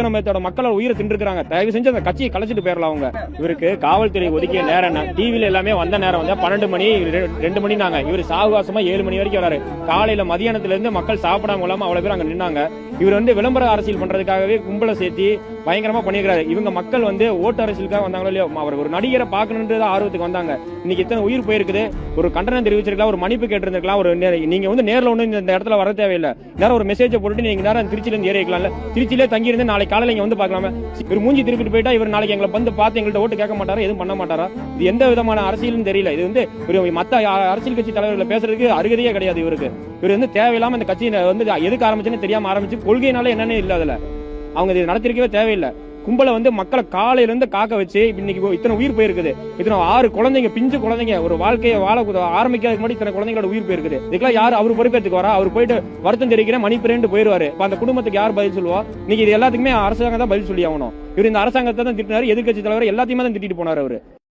இத்தனை மேத்தோட மக்களோட உயிரை தின்றுக்கிறாங்க தயவு செஞ்சு அந்த கட்சியை கலைச்சிட்டு போயிடலாம் அவங்க. இவருக்கு காவல்துறை ஒதுக்கிய நேரம் என்ன? எல்லாமே வந்த நேரம் வந்து பன்னெண்டு மணி ரெண்டு மணி நாங்க இவர் சாவகாசமா ஏழு மணி வரைக்கும் வராரு. காலையில மதியானத்துல இருந்து மக்கள் சாப்பிடாம இல்லாம அவ்வளவு பேர் அங்க நின்னாங்க. இவர் வந்து விளம்பர அரசியல் பண்றதுக்காகவே கும்பலை சேர்த்தி பயங்கரமா பண்ணிருக்காரு இவங்க மக்கள் வந்து ஓட்டு அரசியலுக்காக வந்தாங்களோ இல்லையோ அவர் ஒரு நடிகரை பார்க்கணுன்றது ஆர்வத்துக்கு வந்தாங்க. இன்னைக்கு இத்தனை உயிர் போயிருக்குது. ஒரு கண்டனம் தெரிவிச்சிருக்கலாம் ஒரு மன்னிப்பு கேட்டிருந்திருக்கலாம் ஒரு நீங்க வந்து நேர்ல ஒண்ணு இந்த இடத்துல வர தேவையில்லை. நேரம் ஒரு மெசேஜ் போட்டு நீங்க நேரம் திருச்சியில இருந்து ஏறிக்கலாம்ல திருச்சியிலே தங்கி இருந்து நாளைக்கு காலையில இங்க வந்து பார்க்கலாமே. இவர் மூஞ்சி திருப்பிட்டு போயிட்டா இவர் நாளைக்கு எங்களை வந்து பார்த்து எங்கள்ட்ட ஓட்டு கேட்க மாட்டாரா எதுவும் பண்ண மாட்டாரா? இது எந்த விதமான அரசியலும் தெரியல. இது வந்து ஒரு மத்த அரசியல் கட்சி தலைவர்களை பேசுறதுக்கு அருகதையே கிடையாது இவருக்கு. இவர் வந்து தேவையில்லாம இந்த கட்சியை வந்து எதுக்கு ஆரம்பிச்சுன்னு தெரியாம ஆரம்பிச்சு கொள்கையினால என்னன்னு இல்ல அதுல. அவங்க இதை நடத்திருக்கவே தேவையில்லை. கும்பலை வந்து மக்களை காலையில இருந்து காக்க வச்சு இன்னைக்கு இத்தனை உயிர் போயிருக்குது. இத்தனை ஆறு குழந்தைங்க பிஞ்சு குழந்தைங்க ஒரு வாழ்க்கையை வாழ ஆரம்பிக்கிறதுக்கு முன்னாடி இத்தனை குழந்தைங்களோட உயிர் போயிருக்குது. இதுக்கெல்லாம் யார் அவர் பொறுப்பேற்றுக்கு வரா? அவர் போயிட்டு வருத்தம் தெரிவிக்கிறேன் மணி பிரேண்டு போயிருவாரு. இப்ப அந்த குடும்பத்துக்கு யார் பதில் சொல்லுவா? இன்னைக்கு இது எல்லாத்துக்குமே அரசாங்கம் தான் பதில் சொல்லி ஆகணும் இவர் இந்த அரசாங்கத்தை தான் திட்டினாரு எதிர்க்கட்சி தலைவர் எல்லாத்தையுமே தான் திட்டிட்டு போனார் அவரு.